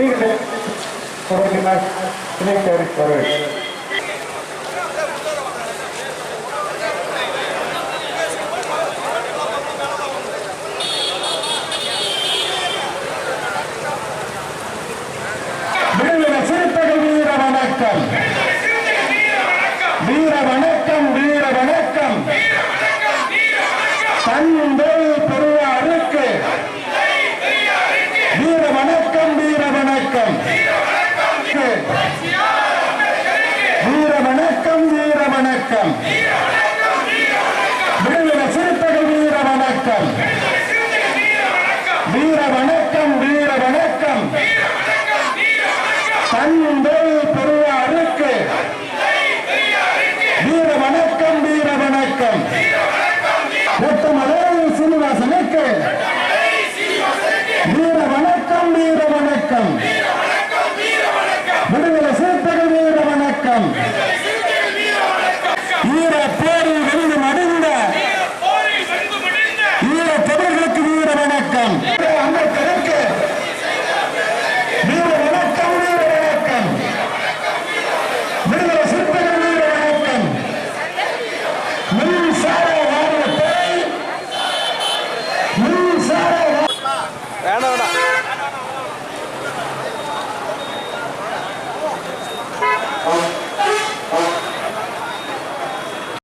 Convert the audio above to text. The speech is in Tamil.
sirve para que más tiene que recorrer. வணக்கம் வீர வணக்கம் வீர வணக்கம் வணக்கம். வீர சிறுத்தைகள் வீர வணக்கம் வீர வணக்கம் வீர வணக்கம் தந்தை பெரியாருக்கு வீர வணக்கம் வீர வணக்கம் ஒட்டுமலை சீனிவாசனுக்கு. வீர வணக்கம் வீர வணக்கம் விடுதலை சிறுத்தைகள் வீர வணக்கம் Europe.